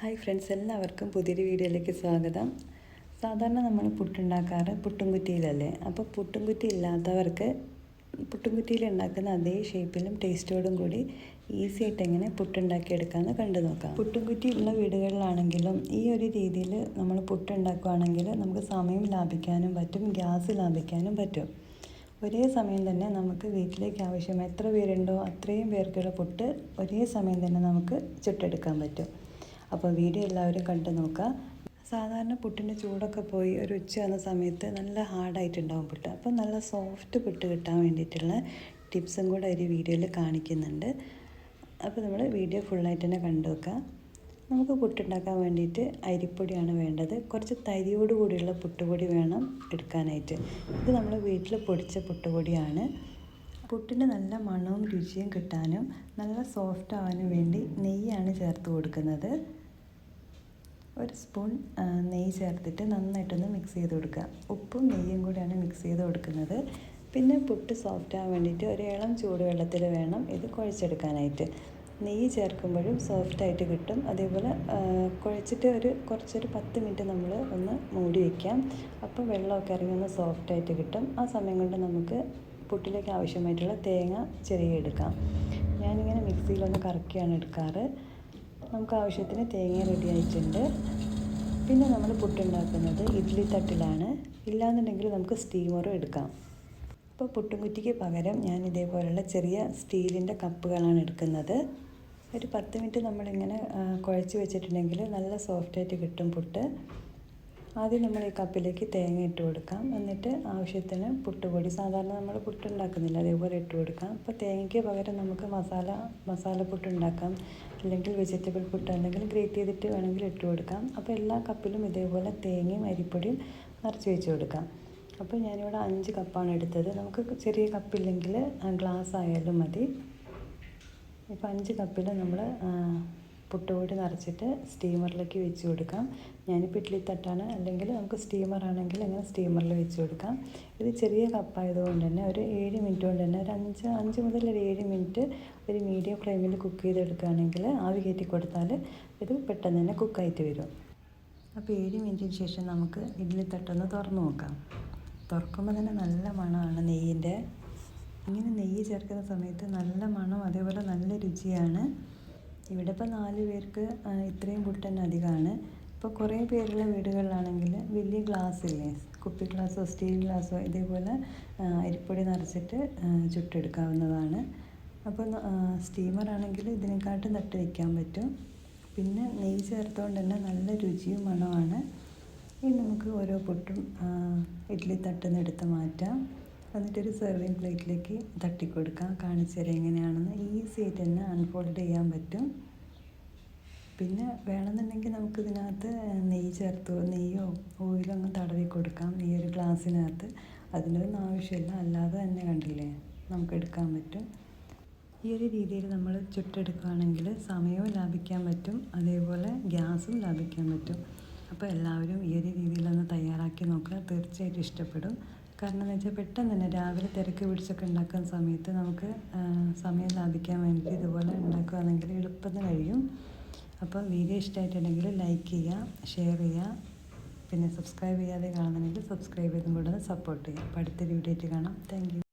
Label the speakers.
Speaker 1: Hi friends എല്ലാവർക്കും പുതിയൊരു വീഡിയോയിലേക്ക് സ്വാഗതം. സാധാരണ നമ്മൾ പുട്ടുണ്ടാക്കാറ് പുട്ടുംകുറ്റിയിലല്ലേ? അപ്പോൾ പുട്ടുംകുറ്റി ഇല്ലാത്തവർക്ക് പുട്ടുംകുറ്റിയിൽ ഉണ്ടാക്കുന്ന അതേ ഷേപ്പിലും ടേസ്റ്റോടും കൂടി ഈസി ആയിട്ട് എങ്ങനെ പുട്ടുണ്ടാക്കിയെടുക്കാമെന്ന് കണ്ടു നോക്കാം. പുട്ടുംകുറ്റി ഉള്ള വീടുകളിലാണെങ്കിലും ഈ ഒരു രീതിയിൽ നമ്മൾ പുട്ടുണ്ടാക്കുകയാണെങ്കിൽ നമുക്ക് സമയം ലാഭിക്കാനും പറ്റും ഗ്യാസ് ലാഭിക്കാനും പറ്റും. ഒരേ സമയം തന്നെ നമുക്ക് വീട്ടിലേക്ക് ആവശ്യം എത്ര പേരുണ്ടോ അത്രയും പേർക്കുള്ള പുട്ട് ഒരേ സമയം തന്നെ നമുക്ക് ചുട്ടെടുക്കാൻ പറ്റും. അപ്പോൾ വീഡിയോ എല്ലാവരും കണ്ടു നോക്കുക. സാധാരണ പുട്ടിന്റെ ചൂടൊക്കെ പോയി ഒരു ഉച്ച വന്ന സമയത്ത് നല്ല ഹാർഡായിട്ടുണ്ടാവും പുട്ട്. അപ്പോൾ നല്ല സോഫ്റ്റ് പുട്ട് കിട്ടാൻ വേണ്ടിയിട്ടുള്ള ടിപ്സും കൂടെ ഒരു വീഡിയോയിൽ കാണിക്കുന്നുണ്ട്. അപ്പോൾ നമ്മൾ വീഡിയോ ഫുള്ളായിട്ട് തന്നെ കണ്ടു വെക്കുക നമുക്ക് പുട്ടുണ്ടാക്കാൻ വേണ്ടിയിട്ട് അരിപ്പൊടിയാണ് വേണ്ടത്. കുറച്ച് തരിയോട് കൂടിയുള്ള പുട്ടുപൊടി വേണം എടുക്കാനായിട്ട്. ഇത് നമ്മൾ വീട്ടിൽ പൊടിച്ച പുട്ടുപൊടിയാണ്. പുട്ടിന് നല്ല മണവും രുചിയും കിട്ടാനും നല്ല സോഫ്റ്റ് ആവാനും വേണ്ടി നെയ്യാണ് ചേർത്ത് കൊടുക്കുന്നത്. ഒരു സ്പൂൺ നെയ്യ് ചേർത്തിട്ട് നന്നായിട്ടൊന്ന് മിക്സ് ചെയ്ത് കൊടുക്കുക. ഉപ്പും നെയ്യും കൂടിയാണ് മിക്സ് ചെയ്ത് കൊടുക്കുന്നത്. പിന്നെ പുട്ട് സോഫ്റ്റ് ആവാൻ വേണ്ടിയിട്ട് ഒരു ഇളം ചൂടുവെള്ളത്തിൽ വേണം ഇത് കുഴച്ചെടുക്കാനായിട്ട്. നെയ്യ് ചേർക്കുമ്പോഴും സോഫ്റ്റായിട്ട് കിട്ടും. അതേപോലെ കുഴച്ചിട്ട് ഒരു കുറച്ചൊരു പത്ത് മിനിറ്റ് നമ്മൾ ഒന്ന് മൂടി വയ്ക്കാം അപ്പോൾ വെള്ളമൊക്കെ ഇറങ്ങി ഒന്ന് സോഫ്റ്റായിട്ട് കിട്ടും. ആ സമയം കൊണ്ട് നമുക്ക് പുട്ടിലേക്ക് ആവശ്യമായിട്ടുള്ള തേങ്ങ ചെറിയ എടുക്കാം. ഞാനിങ്ങനെ മിക്സിയിലൊന്ന് കറക്കിയാണ് എടുക്കാറ്. നമുക്ക് ആവശ്യത്തിന് തേങ്ങ റെഡി ആയിട്ടുണ്ട്. പിന്നെ നമ്മൾ പുട്ടുണ്ടാക്കുന്നത് ഇഡ്ഡലി തട്ടിലാണ്. ഇല്ലാന്നുണ്ടെങ്കിൽ നമുക്ക് സ്റ്റീമറും എടുക്കാം. ഇപ്പോൾ പുട്ടുംകുറ്റിക്ക് പകരം ഞാൻ ഇതേപോലെയുള്ള ചെറിയ സ്റ്റീലിന്റെ കപ്പുകളാണ് എടുക്കുന്നത്. ഒരു പത്ത് മിനിറ്റ് നമ്മളിങ്ങനെ കുഴച്ച് വെച്ചിട്ടുണ്ടെങ്കിൽ നല്ല സോഫ്റ്റായിട്ട് കിട്ടും പുട്ട്. ആദ്യം നമ്മൾ ഈ കപ്പിലേക്ക് തേങ്ങ ഇട്ട് കൊടുക്കാം. എന്നിട്ട് ആവശ്യത്തിന് പുട്ടുപൊടി. സാധാരണ നമ്മൾ പുട്ടുണ്ടാക്കുന്നില്ല അതേപോലെ ഇട്ട് കൊടുക്കാം. അപ്പോൾ തേങ്ങയ്ക്ക് പകരം നമുക്ക് മസാല മസാല പുട്ടുണ്ടാക്കാം അല്ലെങ്കിൽ വെജിറ്റബിൾ പുട്ട് അല്ലെങ്കിൽ ഗ്രേറ്റ് ചെയ്തിട്ട് വേണമെങ്കിൽ ഇട്ട് കൊടുക്കാം. അപ്പോൾ എല്ലാ കപ്പിലും ഇതേപോലെ തേങ്ങയും അരിപ്പൊടിയും നിറച്ച് വെച്ച് കൊടുക്കാം. അപ്പോൾ ഞാനിവിടെ അഞ്ച് കപ്പാണ് എടുത്തത്. നമുക്ക് ചെറിയ കപ്പില്ലെങ്കിൽ ഗ്ലാസ് ആയാലും മതി. ഇപ്പോൾ അഞ്ച് കപ്പിൽ നമ്മൾ പുട്ടുപൊടി നിറച്ചിട്ട് സ്റ്റീമറിലേക്ക് വെച്ച് കൊടുക്കാം. ഞാനിപ്പോൾ ഇഡ്ഡലി തട്ടാണ്. അല്ലെങ്കിൽ നമുക്ക് സ്റ്റീമറാണെങ്കിൽ അങ്ങനെ സ്റ്റീമറിൽ വെച്ച് കൊടുക്കാം. ഇത് ചെറിയ കപ്പായതുകൊണ്ട് തന്നെ ഒരു ഏഴ് മിനിറ്റ് കൊണ്ട് തന്നെ ഒരു അഞ്ച് അഞ്ച് മുതൽ ഒരു ഏഴ് മിനിറ്റ് ഒരു മീഡിയം ഫ്ലെയിമിൽ കുക്ക് ചെയ്തെടുക്കുകയാണെങ്കിൽ ആവി കയറ്റി കൊടുത്താൽ ഇത് പെട്ടെന്ന് തന്നെ കുക്കായിട്ട് വരും. അപ്പോൾ ഏഴ് മിനിറ്റിന് ശേഷം നമുക്ക് ഇഡ്ഡലി തട്ടൊന്ന് തുറന്ന് നോക്കാം. തുറക്കുമ്പോൾ തന്നെ നല്ല മണമാണ് നെയ്യിന്റെ. ഇങ്ങനെ നെയ്യ് ചേർക്കുന്ന സമയത്ത് നല്ല മണം അതേപോലെ നല്ല രുചിയാണ്. ഇവിടെ ഇപ്പോൾ നാല് പേർക്ക് ഇത്രയും ഫുഡ് തന്നെ അധികമാണ്. ഇപ്പോൾ കുറേ പേരുള്ള വീടുകളിലാണെങ്കിൽ വലിയ ഗ്ലാസ് ഇല്ലേ? കുപ്പി ഗ്ലാസ്സോ സ്റ്റീൽ ഗ്ലാസ്സോ ഇതേപോലെ അരിപ്പൊടി നിറച്ചിട്ട് ചുട്ടെടുക്കാവുന്നതാണ്. അപ്പോൾ സ്റ്റീമറാണെങ്കിൽ ഇതിനെക്കാട്ടും തട്ട് വയ്ക്കാൻ പറ്റും. പിന്നെ നെയ്യ് ചേർത്തുകൊണ്ട് തന്നെ നല്ല രുചിയും മണമാണ് ഇനി നമുക്ക് ഓരോ പുട്ടും ഇഡ്ഡലി തട്ടിൽ നിന്ന് എടുത്ത് മാറ്റാം. എന്നിട്ടൊരു സെർവിങ് പ്ലേറ്റിലേക്ക് തട്ടിക്കൊടുക്കാം. കാണിച്ചു തരാം എങ്ങനെയാണെന്ന്. ഈസി ആയിട്ട് തന്നെ അൺഫോൾഡ് ചെയ്യാൻ പറ്റും. പിന്നെ വേണമെന്നുണ്ടെങ്കിൽ നമുക്ക് ഇതിനകത്ത് നെയ്യ് ചേർത്തോ നെയ്യോ ഓയിലോ അങ്ങ് തടവി കൊടുക്കാം. ഈ ഒരു ഗ്ലാസ്സിനകത്ത്. അതിനൊന്നും ആവശ്യമില്ല. അല്ലാതെ തന്നെ കണ്ടില്ലേ നമുക്ക് എടുക്കാൻ പറ്റും. ഈ ഒരു രീതിയിൽ നമ്മൾ ചുട്ടെടുക്കുകയാണെങ്കിൽ സമയവും ലാഭിക്കാൻ പറ്റും. അതേപോലെ ഗ്യാസും ലാഭിക്കാൻ പറ്റും. അപ്പോൾ എല്ലാവരും ഈ ഒരു രീതിയിലൊന്ന് തയ്യാറാക്കി നോക്കുക. തീർച്ചയായിട്ടും ഇഷ്ടപ്പെടും. കാരണം എന്ന് വെച്ചാൽ പെട്ടെന്ന് തന്നെ രാവിലെ തിരക്ക് പിടിച്ചൊക്കെ ഉണ്ടാക്കുന്ന സമയത്ത് നമുക്ക് സമയം ലാഭിക്കാൻ വേണ്ടി ഇതുപോലെ ഉണ്ടാക്കുകയാണെങ്കിൽ എളുപ്പത്തിന് കഴിയും. അപ്പം വീഡിയോ ഇഷ്ടമായിട്ടുണ്ടെങ്കിൽ ലൈക്ക് ചെയ്യുക ഷെയർ ചെയ്യുക. പിന്നെ സബ്സ്ക്രൈബ് ചെയ്യാതെ കാണുന്നുണ്ടെങ്കിൽ സബ്സ്ക്രൈബ് ചെയ്തും കൂടെ സപ്പോർട്ട് ചെയ്യുക. അപ്പോൾ അടുത്തൊരു വീഡിയോ ആയിട്ട് കാണാം. താങ്ക്